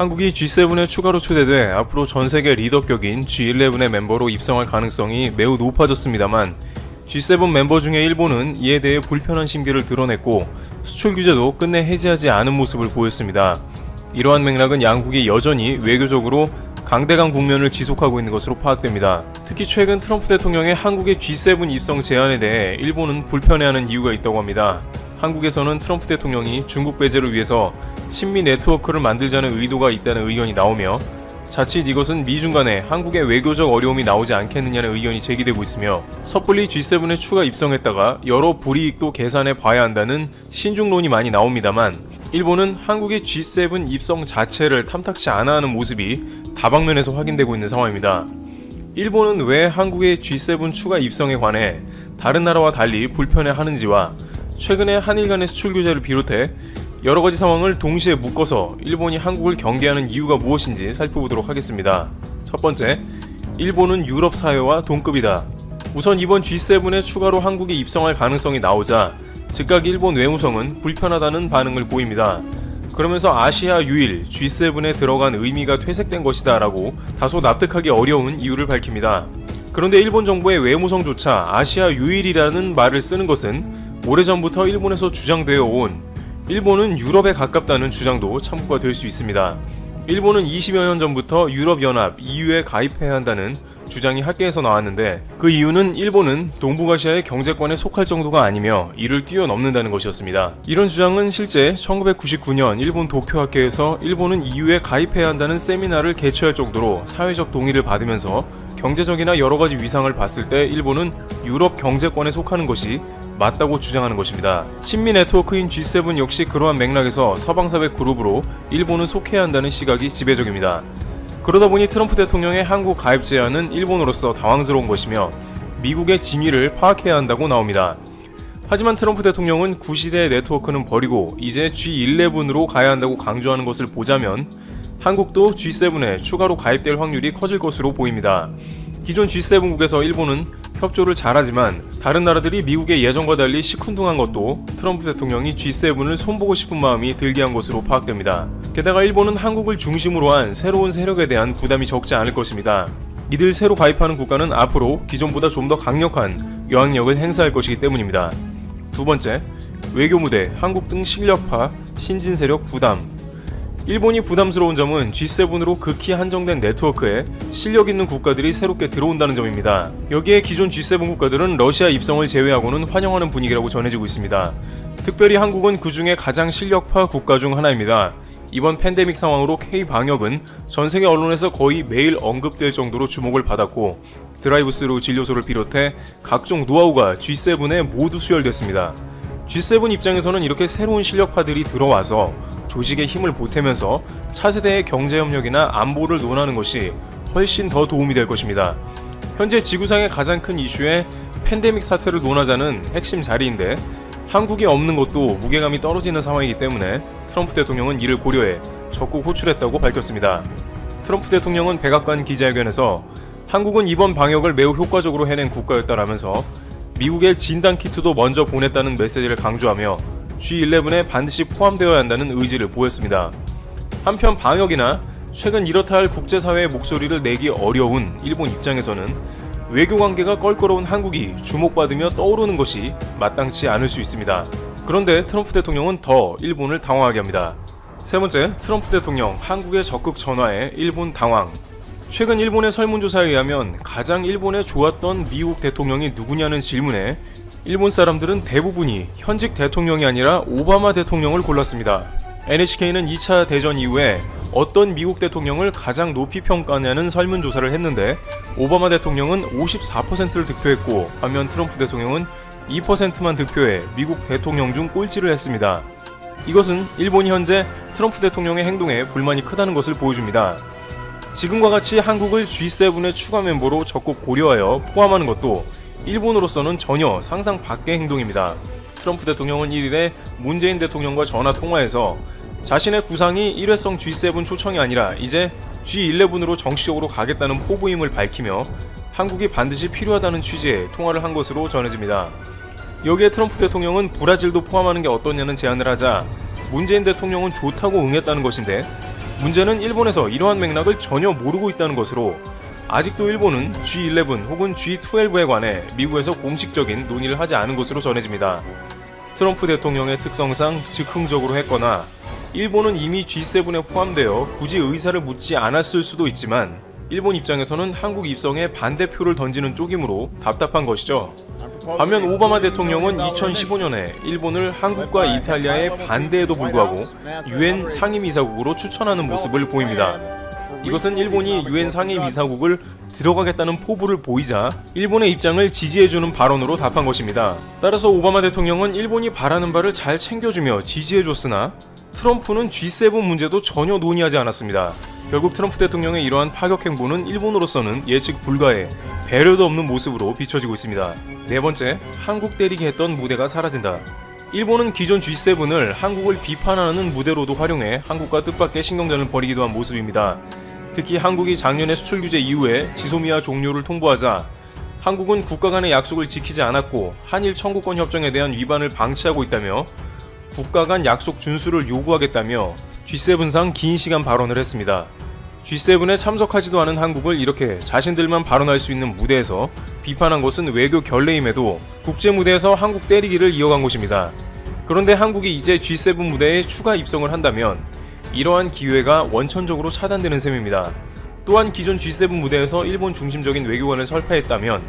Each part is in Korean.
한국이 G7에 추가로 초대돼 앞으로 전 세계 리더격인 G11의 멤버로 입성할 가능성이 매우 높아졌습니다만 G7 멤버 중에 일본은 이에 대해 불편한 심기를 드러냈고 수출 규제도 끝내 해제하지 않은 모습을 보였습니다. 이러한 맥락은 양국이 여전히 외교적으로 강대강 국면을 지속하고 있는 것으로 파악됩니다. 특히 최근 트럼프 대통령의 한국의 G7 입성 제안에 대해 일본은 불편해하는 이유가 있다고 합니다. 한국에서는 트럼프 대통령이 중국 배제를 위해서 친미 네트워크를 만들자는 의도가 있다는 의견이 나오며 자칫 이것은 미중 간에 한국의 외교적 어려움이 나오지 않겠느냐는 의견이 제기되고 있으며 섣불리 G7에 추가 입성했다가 여러 불이익도 계산해 봐야 한다는 신중론이 많이 나옵니다만 일본은 한국의 G7 입성 자체를 탐탁치 않아 하는 모습이 다방면에서 확인되고 있는 상황입니다. 일본은 왜 한국의 G7 추가 입성에 관해 다른 나라와 달리 불편해 하는지와 최근에 한일 간의 수출 규제를 비롯해 여러 가지 상황을 동시에 묶어서 일본이 한국을 경계하는 이유가 무엇인지 살펴보도록 하겠습니다. 첫 번째, 일본은 유럽 사회와 동급이다. 우선 이번 G7에 추가로 한국이 입성할 가능성이 나오자 즉각 일본 외무성은 불편하다는 반응을 보입니다. 그러면서 아시아 유일 G7에 들어간 의미가 퇴색된 것이다 라고 다소 납득하기 어려운 이유를 밝힙니다. 그런데 일본 정부의 외무성조차 아시아 유일이라는 말을 쓰는 것은 오래전부터 일본에서 주장되어 온 일본은 유럽에 가깝다는 주장도 참고가 될 수 있습니다. 일본은 20여 년 전부터 유럽연합 EU에 가입해야 한다는 주장이 학계에서 나왔는데 그 이유는 일본은 동북아시아의 경제권에 속할 정도가 아니며 이를 뛰어넘는다는 것이었습니다. 이런 주장은 실제 1999년 일본 도쿄 학계에서 일본은 EU에 가입해야 한다는 세미나를 개최할 정도로 사회적 동의를 받으면서 경제적이나 여러 가지 위상을 봤을 때 일본은 유럽 경제권에 속하는 것이 맞다고 주장하는 것입니다. 친미 네트워크인 G7 역시 그러한 맥락에서 서방사회 그룹으로 일본은 속해야 한다는 시각이 지배적입니다. 그러다 보니 트럼프 대통령의 한국 가입 제안은 일본으로서 당황스러운 것이며 미국의 진위를 파악해야 한다고 나옵니다. 하지만 트럼프 대통령은 구시대의 네트워크는 버리고 이제 G11으로 가야 한다고 강조하는 것을 보자면 한국도 G7에 추가로 가입될 확률이 커질 것으로 보입니다. 기존 G7국에서 일본은 협조를 잘하지만 다른 나라들이 미국의 예정과 달리 시큰둥한 것도 트럼프 대통령이 G7을 손보고 싶은 마음이 들게 한 것으로 파악됩니다. 게다가 일본은 한국을 중심으로 한 새로운 세력에 대한 부담이 적지 않을 것입니다. 이들 새로 가입하는 국가는 앞으로 기존보다 좀 더 강력한 영향력을 행사할 것이기 때문입니다. 두 번째, 외교 무대, 한국 등 실력파, 신진 세력 부담. 일본이 부담스러운 점은 G7으로 극히 한정된 네트워크에 실력 있는 국가들이 새롭게 들어온다는 점입니다. 여기에 기존 G7 국가들은 러시아 입성을 제외하고는 환영하는 분위기라고 전해지고 있습니다. 특별히 한국은 그 중에 가장 실력파 국가 중 하나입니다. 이번 팬데믹 상황으로 K 방역은 전 세계 언론에서 거의 매일 언급될 정도로 주목을 받았고 드라이브스루 진료소를 비롯해 각종 노하우가 G7에 모두 수혈됐습니다. G7 입장에서는 이렇게 새로운 실력파들이 들어와서 조직에 힘을 보태면서 차세대의 경제협력이나 안보를 논하는 것이 훨씬 더 도움이 될 것입니다. 현재 지구상의 가장 큰 이슈에 팬데믹 사태를 논하자는 핵심 자리인데 한국이 없는 것도 무게감이 떨어지는 상황이기 때문에 트럼프 대통령은 이를 고려해 적극 호출했다고 밝혔습니다. 트럼프 대통령은 백악관 기자회견에서 한국은 이번 방역을 매우 효과적으로 해낸 국가였다라면서 미국의 진단 키트도 먼저 보냈다는 메시지를 강조하며 G11에 반드시 포함되어야 한다는 의지를 보였습니다. 한편 방역이나 최근 이렇다 할 국제사회의 목소리를 내기 어려운 일본 입장에서는 외교 관계가 껄끄러운 한국이 주목받으며 떠오르는 것이 마땅치 않을 수 있습니다. 그런데 트럼프 대통령은 더 일본을 당황하게 합니다. 세 번째, 트럼프 대통령 한국의 적극 전화에 일본 당황. 최근 일본의 설문조사에 의하면 가장 일본에 좋았던 미국 대통령이 누구냐는 질문에 일본 사람들은 대부분이 현직 대통령이 아니라 오바마 대통령을 골랐습니다. NHK는 2차 대전 이후에 어떤 미국 대통령을 가장 높이 평가하냐는 설문조사를 했는데 오바마 대통령은 54%를 득표했고 반면 트럼프 대통령은 2%만 득표해 미국 대통령 중 꼴찌를 했습니다. 이것은 일본이 현재 트럼프 대통령의 행동에 불만이 크다는 것을 보여줍니다. 지금과 같이 한국을 G7의 추가 멤버로 적극 고려하여 포함하는 것도 일본으로서는 전혀 상상 밖의 행동입니다. 트럼프 대통령은 1일에 문재인 대통령과 전화 통화에서 자신의 구상이 일회성 G7 초청이 아니라 이제 G11으로 정식적으로 가겠다는 포부임을 밝히며 한국이 반드시 필요하다는 취지의 통화를 한 것으로 전해집니다. 여기에 트럼프 대통령은 브라질도 포함하는 게 어떠냐는 제안을 하자 문재인 대통령은 좋다고 응했다는 것인데 문제는 일본에서 이러한 맥락을 전혀 모르고 있다는 것으로 아직도 일본은 G11 혹은 G12에 관해 미국에서 공식적인 논의를 하지 않은 것으로 전해집니다. 트럼프 대통령의 특성상 즉흥적으로 했거나 일본은 이미 G7에 포함되어 굳이 의사를 묻지 않았을 수도 있지만 일본 입장에서는 한국 입성에 반대표를 던지는 쪽이므로 답답한 것이죠. 반면 오바마 대통령은 2015년에 일본을 한국과 이탈리아의 반대에도 불구하고 유엔 상임이사국으로 추천하는 모습을 보입니다. 이것은 일본이 유엔 상임이사국을 들어가겠다는 포부를 보이자 일본의 입장을 지지해주는 발언으로 답한 것입니다. 따라서 오바마 대통령은 일본이 바라는 바를 잘 챙겨주며 지지해줬으나 트럼프는 G7 문제도 전혀 논의하지 않았습니다. 결국 트럼프 대통령의 이러한 파격 행보는 일본으로서는 예측 불가의 배려도 없는 모습으로 비춰지고 있습니다. 네 번째, 한국 때리기 했던 무대가 사라진다. 일본은 기존 G7을 한국을 비판하는 무대로도 활용해 한국과 뜻밖의 신경전을 벌이기도 한 모습입니다. 특히 한국이 작년에 수출 규제 이후에 지소미아 종료를 통보하자 한국은 국가 간의 약속을 지키지 않았고 한일 청구권 협정에 대한 위반을 방치하고 있다며 국가 간 약속 준수를 요구하겠다며 G7상 긴 시간 발언을 했습니다. G7에 참석하지도 않은 한국을 이렇게 자신들만 발언할 수 있는 무대에서 비판한 것은 외교 결례임에도 국제 무대에서 한국 때리기를 이어간 것입니다. 그런데 한국이 이제 G7 무대에 추가 입성을 한다면 이러한 기회가 원천적으로 차단되는 셈입니다. 또한 기존 G7 무대에서 일본 중심적인 외교관을 설파했다면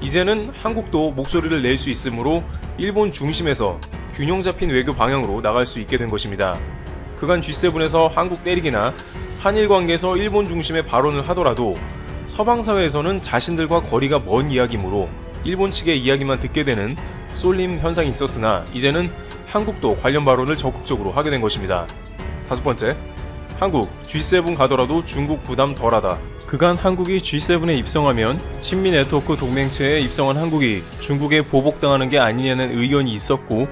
이제는 한국도 목소리를 낼 수 있으므로 일본 중심에서 균형 잡힌 외교 방향으로 나갈 수 있게 된 것입니다. 그간 G7에서 한국 때리기나 한일 관계에서 일본 중심의 발언을 하더라도 서방 사회에서는 자신들과 거리가 먼 이야기이므로 일본 측의 이야기만 듣게 되는 쏠림 현상이 있었으나 이제는 한국도 관련 발언을 적극적으로 하게 된 것입니다. 다섯 번째, 한국 G7 가더라도 중국 부담 덜하다. 그간 한국이 G7에 입성하면 친미 네트워크 동맹체에 입성한 한국이 중국에 보복당하는 게 아니냐는 의견이 있었고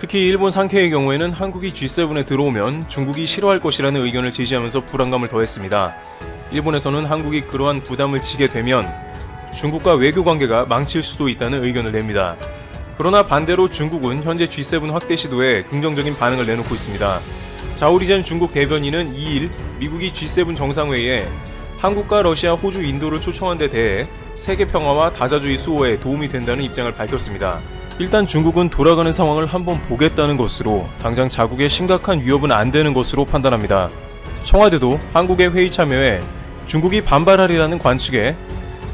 특히 일본 상케의 경우에는 한국이 G7에 들어오면 중국이 싫어할 것이라는 의견을 제시하면서 불안감을 더했습니다. 일본에서는 한국이 그러한 부담을 지게 되면 중국과 외교 관계가 망칠 수도 있다는 의견을 냅니다. 그러나 반대로 중국은 현재 G7 확대 시도에 긍정적인 반응을 내놓고 있습니다. 자오리젠 중국 대변인은 2일 미국이 G7 정상회의에 한국과 러시아, 호주, 인도를 초청한 데 대해 세계 평화와 다자주의 수호에 도움이 된다는 입장을 밝혔습니다. 일단 중국은 돌아가는 상황을 한번 보겠다는 것으로 당장 자국에 심각한 위협은 안 되는 것으로 판단합니다. 청와대도 한국의 회의 참여에 중국이 반발하리라는 관측에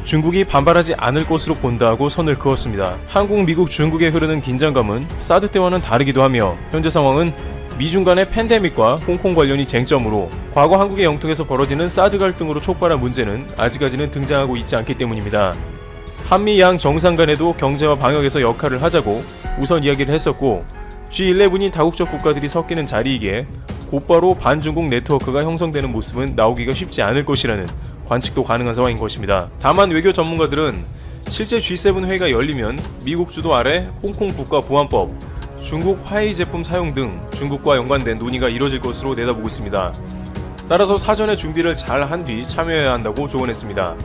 중국이 반발하지 않을 것으로 본다고 선을 그었습니다. 한국, 미국, 중국에 흐르는 긴장감은 사드 때와는 다르기도 하며 현재 상황은 미중 간의 팬데믹과 홍콩 관련이 쟁점으로 과거 한국의 영토에서 벌어지는 사드 갈등으로 촉발한 문제는 아직까지는 등장하고 있지 않기 때문입니다. 한미 양 정상 간에도 경제와 방역에서 역할을 하자고 우선 이야기를 했었고 G11이 다국적 국가들이 섞이는 자리이기에 곧바로 반중국 네트워크가 형성되는 모습은 나오기가 쉽지 않을 것이라는 관측도 가능한 상황인 것입니다. 다만 외교 전문가들은 실제 G7 회의가 열리면 미국 주도 아래 홍콩 국가 보안법, 중국 화웨이 제품 사용 등 중국과 연관된 논의가 이뤄질 것으로 내다보고 있습니다. 따라서 사전에 준비를 잘 한 뒤 참여해야 한다고 조언했습니다.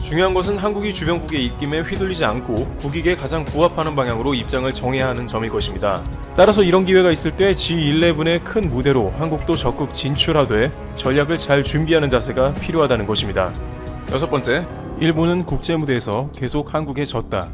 중요한 것은 한국이 주변국의 입김에 휘둘리지 않고 국익에 가장 부합하는 방향으로 입장을 정해야 하는 점일 것입니다. 따라서 이런 기회가 있을 때 G11의 큰 무대로 한국도 적극 진출하되 전략을 잘 준비하는 자세가 필요하다는 것입니다. 여섯 번째, 일본은 국제 무대에서 계속 한국에 졌다.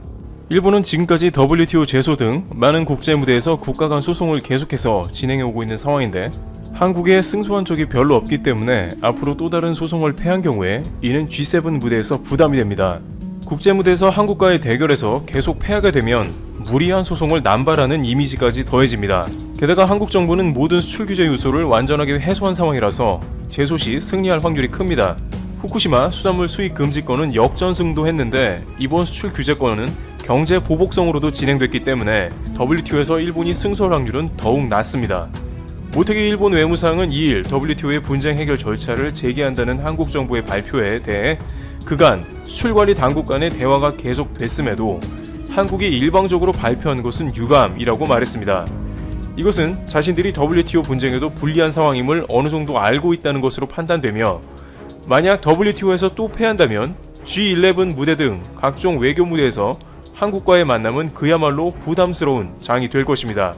일본은 지금까지 WTO 제소 등 많은 국제 무대에서 국가 간 소송을 계속해서 진행해 오고 있는 상황인데 한국에 승소한 적이 별로 없기 때문에 앞으로 또 다른 소송을 패한 경우에 이는 G7 무대에서 부담이 됩니다. 국제 무대에서 한국과의 대결에서 계속 패하게 되면 무리한 소송을 남발하는 이미지까지 더해집니다. 게다가 한국 정부는 모든 수출 규제 요소를 완전하게 해소한 상황이라서 제소 시 승리할 확률이 큽니다. 후쿠시마 수산물 수입 금지권은 역전승도 했는데 이번 수출 규제권은 경제 보복성으로도 진행됐기 때문에 WTO에서 일본이 승소할 확률은 더욱 낮습니다. 모태기 일본 외무상은 2일 WTO의 분쟁 해결 절차를 재개한다는 한국 정부의 발표에 대해 그간 수출관리 당국 간의 대화가 계속됐음에도 한국이 일방적으로 발표한 것은 유감이라고 말했습니다. 이것은 자신들이 WTO 분쟁에도 불리한 상황임을 어느 정도 알고 있다는 것으로 판단되며 만약 WTO에서 또 패한다면 G11 무대 등 각종 외교 무대에서 한국과의 만남은 그야말로 부담스러운 장이 될 것입니다.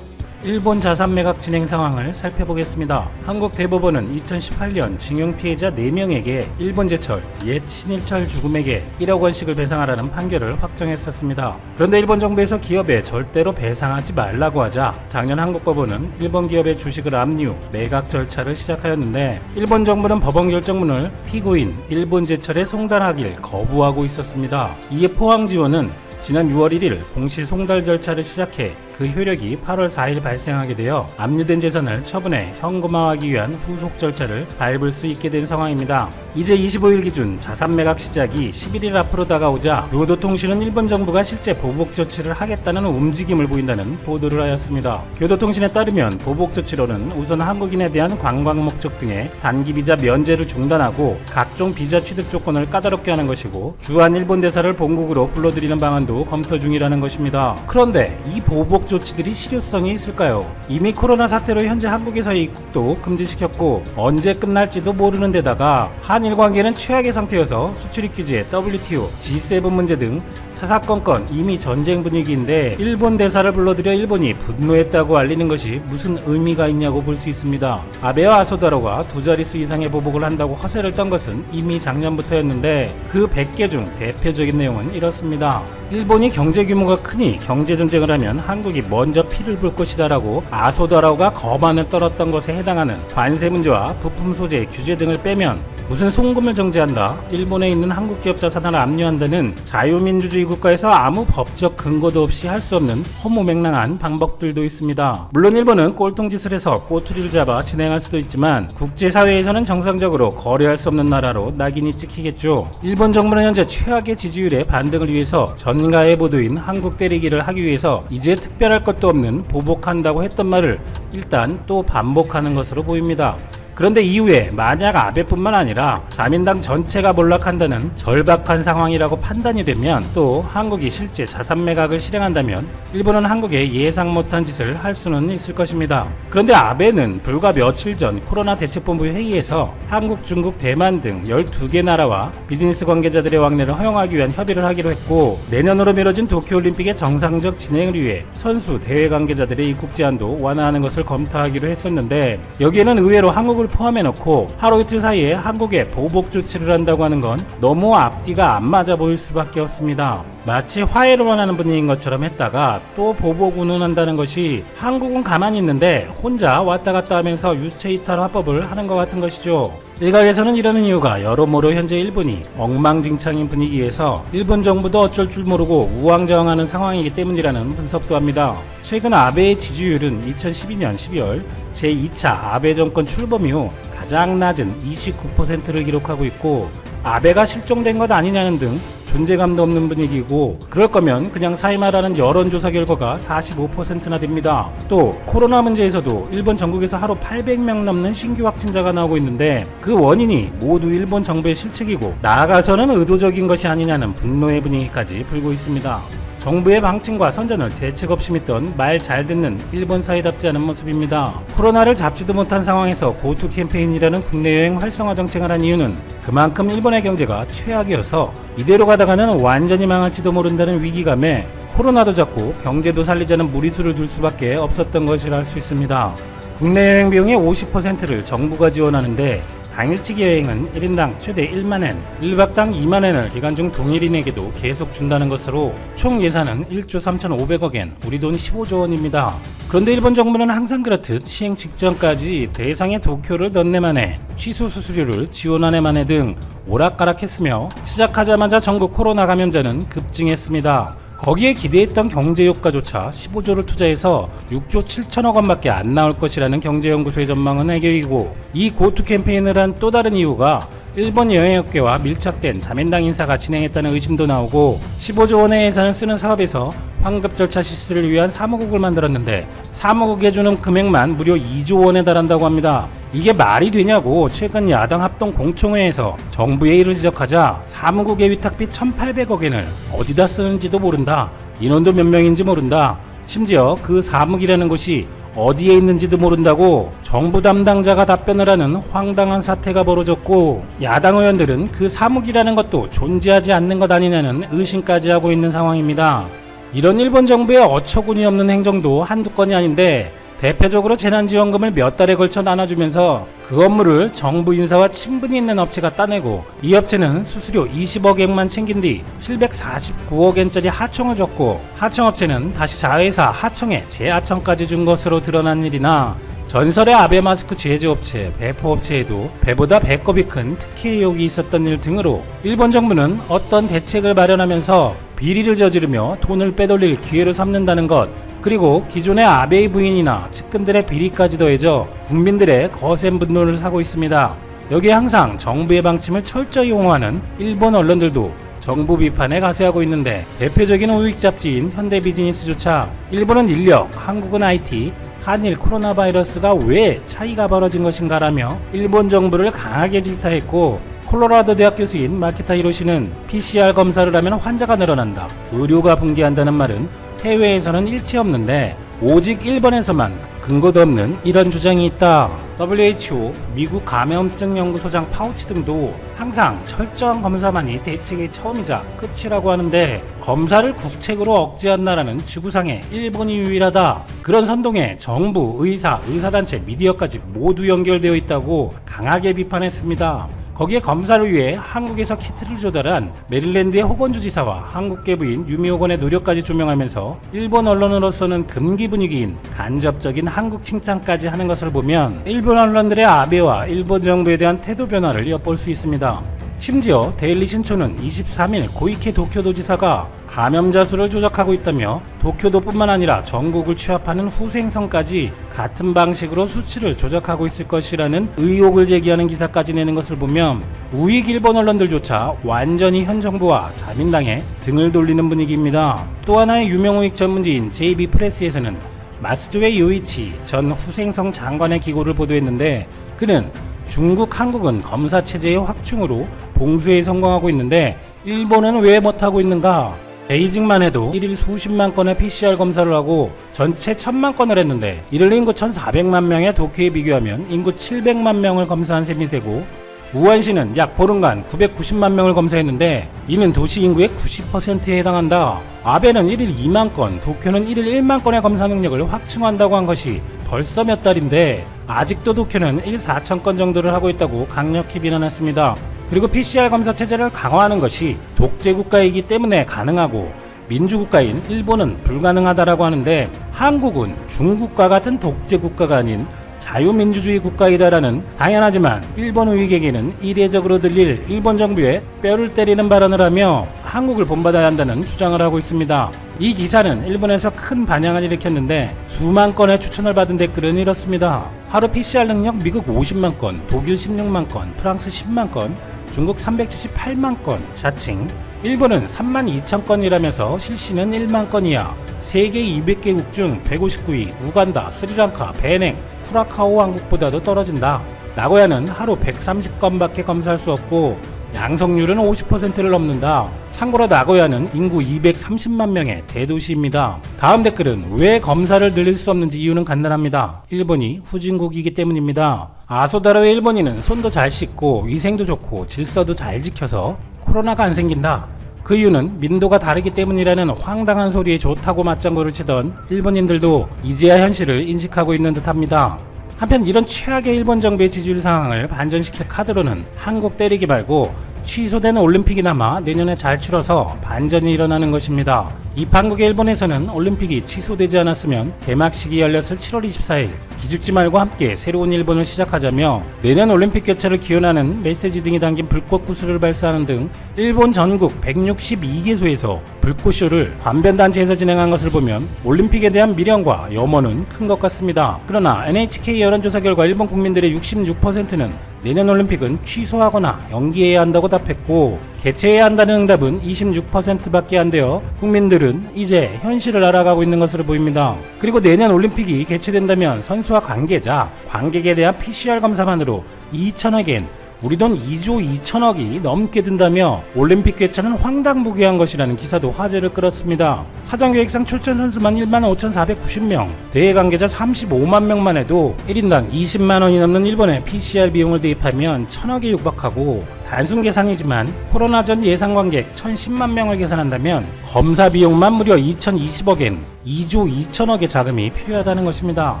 일본 자산 매각 진행 상황을 살펴보겠습니다. 한국 대법원은 2018년 징용 피해자 4명에게 일본 제철 옛 신일철 죽음에게 1억 원씩을 배상하라는 판결을 확정했었습니다. 그런데 일본 정부에서 기업에 절대로 배상하지 말라고 하자 작년 한국 법원은 일본 기업의 주식을 압류, 매각 절차를 시작하였는데 일본 정부는 법원 결정문을 피고인 일본 제철에 송달하길 거부하고 있었습니다. 이에 포항지원은 지난 6월 1일 공시 송달 절차를 시작해 그 효력이 8월 4일 발생하게 되어 압류된 재산을 처분해 현금화하기 위한 후속 절차를 밟을 수 있게 된 상황입니다. 이제 25일 기준 자산 매각 시작이 11일 앞으로 다가오자 교도통신은 일본 정부가 실제 보복 조치를 하겠다는 움직임을 보인다는 보도를 하였습니다. 교도통신에 따르면 보복 조치로는 우선 한국인에 대한 관광 목적 등의 단기 비자 면제를 중단하고 각종 비자 취득 조건을 까다롭게 하는 것이고 주한 일본 대사를 본국으로 불러들이는 방안도 검토 중이라는 것입니다. 그런데 이 보복 조치들이 실효성이 있을까요? 이미 코로나 사태로 현재 한국에서의 입국도 금지시켰고 언제 끝날지도 모르는 데다가 한일 관계는 최악의 상태여서 수출입 규제, WTO, G7 문제 등 사사건건 이미 전쟁 분위기인데 일본 대사를 불러들여 일본이 분노했다고 알리는 것이 무슨 의미가 있냐고 볼 수 있습니다. 아베와 아소다로가 두 자릿수 이상의 보복을 한다고 허세를 떤 것은 이미 작년부터였는데 그 100개 중 대표적인 내용은 이렇습니다. 일본이 경제 규모가 크니 경제 전쟁을 하면 한국이 먼저 피를 볼 것이다라고 아소다라오가 거만을 떨었던 것에 해당하는 관세 문제와 부품 소재 규제 등을 빼면 무슨 송금을 정지한다, 일본에 있는 한국 기업 자산을 압류한다는 자유민주주의 국가에서 아무 법적 근거도 없이 할 수 없는 허무맹랑한 방법들도 있습니다. 물론 일본은 꼴통짓을 해서 꼬투리를 잡아 진행할 수도 있지만 국제사회에서는 정상적으로 거래할 수 없는 나라로 낙인이 찍히겠죠. 일본 정부는 현재 최악의 지지율의 반등을 위해서 전가의 보도인 한국 때리기를 하기 위해서 이제 특별할 것도 없는 보복한다고 했던 말을 일단 또 반복하는 것으로 보입니다. 그런데 이후에 만약 아베뿐만 아니라 자민당 전체가 몰락한다는 절박한 상황이라고 판단이 되면 또 한국이 실제 자산 매각을 실행한다면 일본은 한국에 예상 못한 짓을 할 수는 있을 것입니다. 그런데 아베는 불과 며칠 전 코로나 대책본부 회의에서 한국, 중국, 대만 등 12개 나라와 비즈니스 관계자들의 왕래를 허용하기 위한 협의를 하기로 했고 내년으로 미뤄진 도쿄올림픽의 정상적 진행을 위해 선수, 대회 관계자들의 입국 제한도 완화하는 것을 검토하기로 했었는데 여기에는 의외로 한국을 포함해 놓고 하루 이틀 사이에 한국에 보복 조치를 한다고 하는 건 너무 앞뒤가 안 맞아 보일 수밖에 없습니다. 마치 화해를 원하는 분위기인 것처럼 했다가 또 보복 운운한다는 것이 한국은 가만히 있는데 혼자 왔다 갔다 하면서 유체 이탈 화법을 하는 것 같은 것이죠. 일각에서는 이러는 이유가 여러모로 현재 일본이 엉망진창인 분위기에서 일본 정부도 어쩔 줄 모르고 우왕좌왕하는 상황이기 때문이라는 분석도 합니다. 최근 아베의 지지율은 2012년 12월 제2차 아베 정권 출범 이후 가장 낮은 29%를 기록하고 있고 아베가 실종된 것 아니냐는 등 존재감도 없는 분위기고 그럴 거면 그냥 사임하라는 여론조사 결과가 45%나 됩니다. 또 코로나 문제에서도 일본 전국에서 하루 800명 넘는 신규 확진자가 나오고 있는데 그 원인이 모두 일본 정부의 실책이고 나아가서는 의도적인 것이 아니냐는 분노의 분위기까지 불고 있습니다. 정부의 방침과 선전을 대책 없이 믿던 말 잘 듣는 일본 사회답지 않은 모습입니다. 코로나를 잡지도 못한 상황에서 고투 캠페인이라는 국내 여행 활성화 정책을 한 이유는 그만큼 일본의 경제가 최악이어서 이대로 가다가는 완전히 망할지도 모른다는 위기감에 코로나도 잡고 경제도 살리자는 무리수를 둘 수밖에 없었던 것이라 할 수 있습니다. 국내 여행 비용의 50%를 정부가 지원하는데 당일치기 여행은 1인당 최대 1만엔, 1박당 2만엔을 기간 중 동일인에게도 계속 준다는 것으로 총 예산은 1조 3,500억엔, 우리 돈 15조 원입니다. 그런데 일본 정부는 항상 그렇듯 시행 직전까지 대상의 도쿄를 넣네 만에 취소 수수료를 지원하네 만에 등 오락가락했으며 시작하자마자 전국 코로나 감염자는 급증했습니다. 거기에 기대했던 경제 효과조차 15조를 투자해서 6조 7천억 원밖에 안 나올 것이라는 경제연구소의 전망은 애교이고 이 고투 캠페인을 한 또 다른 이유가 일본 여행업계와 밀착된 자민당 인사가 진행했다는 의심도 나오고 15조 원의 예산을 쓰는 사업에서 환급 절차 실시를 위한 사무국을 만들었는데 사무국에 주는 금액만 무려 2조 원에 달한다고 합니다. 이게 말이 되냐고 최근 야당 합동 공청회에서 정부의 일을 지적하자 사무국의 위탁비 1,800억엔을 어디다 쓰는지도 모른다. 인원도 몇 명인지 모른다. 심지어 그 사무기라는 곳이 어디에 있는지도 모른다고 정부 담당자가 답변을 하는 황당한 사태가 벌어졌고 야당 의원들은 그 사무기라는 것도 존재하지 않는 것 아니냐는 의심까지 하고 있는 상황입니다. 이런 일본 정부의 어처구니 없는 행정도 한두 건이 아닌데 대표적으로 재난지원금을 몇 달에 걸쳐 나눠주면서 그 업무를 정부 인사와 친분이 있는 업체가 따내고 이 업체는 수수료 20억엔만 챙긴 뒤 749억엔짜리 하청을 줬고 하청업체는 다시 자회사 하청에 재하청까지 준 것으로 드러난 일이나 전설의 아베 마스크 제조업체 배포업체에도 배보다 배꼽이 큰 특혜 의혹이 있었던 일 등으로 일본 정부는 어떤 대책을 마련하면서 비리를 저지르며 돈을 빼돌릴 기회로 삼는다는 것 그리고 기존의 아베의 부인이나 측근들의 비리까지 더해져 국민들의 거센 분노를 사고 있습니다. 여기에 항상 정부의 방침을 철저히 옹호하는 일본 언론들도 정부 비판에 가세하고 있는데 대표적인 우익 잡지인 현대비즈니스조차 일본은 인력, 한국은 IT, 한일 코로나 바이러스가 왜 차이가 벌어진 것인가라며 일본 정부를 강하게 질타했고 콜로라도 대학 교수인 마키타 히로시는 PCR 검사를 하면 환자가 늘어난다. 의료가 붕괴한다는 말은 해외에서는 일치 없는데 오직 일본에서만 근거도 없는 이런 주장이 있다. WHO, 미국 감염증 연구소장 파우치 등도 항상 철저한 검사만이 대책의 처음이자 끝이라고 하는데 검사를 국책으로 억제한다라는 지구상의 일본이 유일하다. 그런 선동에 정부, 의사, 의사단체, 미디어까지 모두 연결되어 있다고 강하게 비판했습니다. 거기에 검사를 위해 한국에서 키트를 조달한 메릴랜드의 호건 주지사와 한국계 부인 유미호건의 노력까지 조명하면서 일본 언론으로서는 금기 분위기인 간접적인 한국 칭찬까지 하는 것을 보면 일본 언론들의 아베와 일본 정부에 대한 태도 변화를 엿볼 수 있습니다. 심지어 데일리 신초는 23일 고이케 도쿄도지사가 감염자 수를 조작하고 있다며 도쿄도뿐만 아니라 전국을 취합하는 후생성까지 같은 방식으로 수치를 조작하고 있을 것이라는 의혹을 제기하는 기사까지 내는 것을 보면 우익 일본 언론들조차 완전히 현 정부와 자민당에 등을 돌리는 분위기입니다. 또 하나의 유명 우익 전문지인 JB 프레스에서는 마스조의 요이치 전 후생성 장관의 기고를 보도했는데 그는 중국, 한국은 검사 체제의 확충으로 봉쇄에 성공하고 있는데 일본은 왜 못하고 있는가? 베이징만 해도 일일 수십만 건의 PCR 검사를 하고 전체 천만 건을 했는데 이를 인구 1,400만 명의 도쿄에 비교하면 인구 700만 명을 검사한 셈이 되고 우한시는 약 보름간 990만 명을 검사했는데 이는 도시 인구의 90%에 해당한다. 아베는 1일 2만 건, 도쿄는 1일 1만 건의 검사 능력을 확충한다고 한 것이 벌써 몇 달인데 아직도 도쿄는 1 4천 건 정도를 하고 있다고 강력히 비난했습니다. 그리고 PCR 검사 체제를 강화하는 것이 독재 국가이기 때문에 가능하고 민주국가인 일본은 불가능하다라고 하는데 한국은 중국과 같은 독재 국가가 아닌 자유민주주의 국가이다라는 당연하지만 일본 우익에게는 이례적으로 들릴 일본 정부의 뼈를 때리는 발언을 하며 한국을 본받아야 한다는 주장을 하고 있습니다. 이 기사는 일본에서 큰 반향을 일으켰는데 수만 건의 추천을 받은 댓글은 이렇습니다. 하루 PCR 능력 미국 50만 건, 독일 16만 건, 프랑스 10만 건, 중국 378만 건, 자칭 일본은 3만 2천 건이라면서 실시는 1만 건이야. 세계 200개국 중 159위, 우간다, 스리랑카, 베냉, 쿠라카오 왕국보다도 떨어진다. 나고야는 하루 130건밖에 검사할 수 없고 양성률은 50%를 넘는다. 참고로 나고야는 인구 230만 명의 대도시입니다. 다음 댓글은 왜 검사를 늘릴 수 없는지 이유는 간단합니다. 일본이 후진국이기 때문입니다. 아소다로의 일본인은 손도 잘 씻고 위생도 좋고 질서도 잘 지켜서 코로나가 안 생긴다. 그 이유는 민도가 다르기 때문이라는 황당한 소리에 좋다고 맞장구를 치던 일본인들도 이제야 현실을 인식하고 있는 듯합니다. 한편 이런 최악의 일본 정부의 지지율 상황을 반전시킬 카드로는 한국 때리기 말고 취소된 올림픽이 남아 내년에 잘 치러서 반전이 일어나는 것입니다. 이 판국의 일본에서는 올림픽이 취소되지 않았으면 개막식이 열렸을 7월 24일 기죽지 말고 함께 새로운 일본을 시작하자며 내년 올림픽 개최를 기원하는 메시지 등이 담긴 불꽃 구슬을 발사하는 등 일본 전국 162개소에서 불꽃쇼를 관변단체에서 진행한 것을 보면 올림픽에 대한 미련과 염원은 큰 것 같습니다. 그러나 NHK 여론조사 결과 일본 국민들의 66%는 내년 올림픽은 취소하거나 연기해야 한다고 답했고 개최해야 한다는 응답은 26%밖에 안 되어 국민들은 이제 현실을 알아가고 있는 것으로 보입니다. 그리고 내년 올림픽이 개최된다면 선수와 관계자, 관객에 대한 PCR 검사만으로 2천억엔 우리 돈 2조 2천억이 넘게 든다며 올림픽 개최는 황당무계한 것이라는 기사도 화제를 끌었습니다. 사전계획상 출전 선수만 1만 5,490명, 대회 관계자 35만 명만 해도 1인당 20만 원이 넘는 일본의 PCR 비용을 대입하면 천억에 육박하고 단순 계산이지만 코로나 전 예상 관객 1,010만 명을 계산한다면 검사 비용만 무려 2,020억엔 2조 2천억의 자금이 필요하다는 것입니다.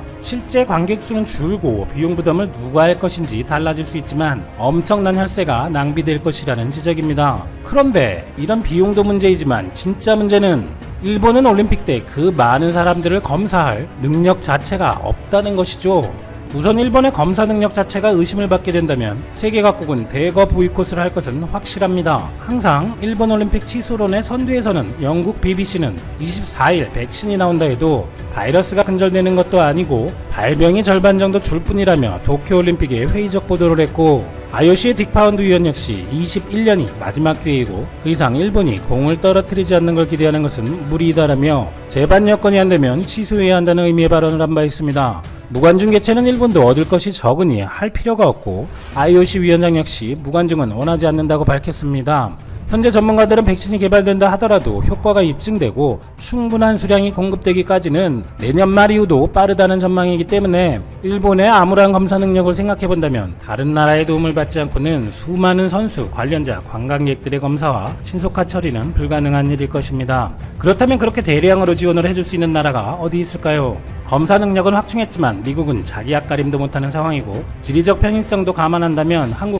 실제 관객 수는 줄고 비용 부담을 누가 할 것인지 달라질 수 있지만 엄청난 혈세가 낭비될 것이라는 지적입니다. 그런데 이런 비용도 문제이지만 진짜 문제는 일본은 올림픽 때 그 많은 사람들을 검사할 능력 자체가 없다는 것이죠. 우선 일본의 검사 능력 자체가 의심을 받게 된다면 세계 각국은 대거 보이콧을 할 것은 확실합니다. 항상 일본 올림픽 취소론의 선두에서는 영국 BBC는 24일 백신이 나온다 해도 바이러스가 근절되는 것도 아니고 발병이 절반 정도 줄 뿐이라며 도쿄올림픽에 회의적 보도를 했고 IOC의 딕파운드 위원 역시 21년이 마지막 기회이고 그 이상 일본이 공을 떨어뜨리지 않는 걸 기대하는 것은 무리이다라며 재반 여건이 안 되면 취소해야 한다는 의미의 발언을 한 바 있습니다. 무관중 개최는 일본도 얻을 것이 적으니 할 필요가 없고 IOC 위원장 역시 무관중은 원하지 않는다고 밝혔습니다. 현재 전문가들은 백신이 개발된다 하더라도 효과가 입증되고 충분한 수량이 공급되기까지는 내년 말 이후도 빠르다는 전망이기 때문에 일본의 암울한 검사 능력을 생각해 본다면 다른 나라의 도움을 받지 않고는 수많은 선수, 관련자, 관광객들의 검사와 신속한 처리는 불가능한 일일 것입니다. 그렇다면 그렇게 대량으로 지원을 해줄 수 있는 나라가 어디 있을까요? 검사 능력은 확충했지만 미국은 자기 앞가림도 못하는 상황이고 지리적 편의성도 감안한다면 한국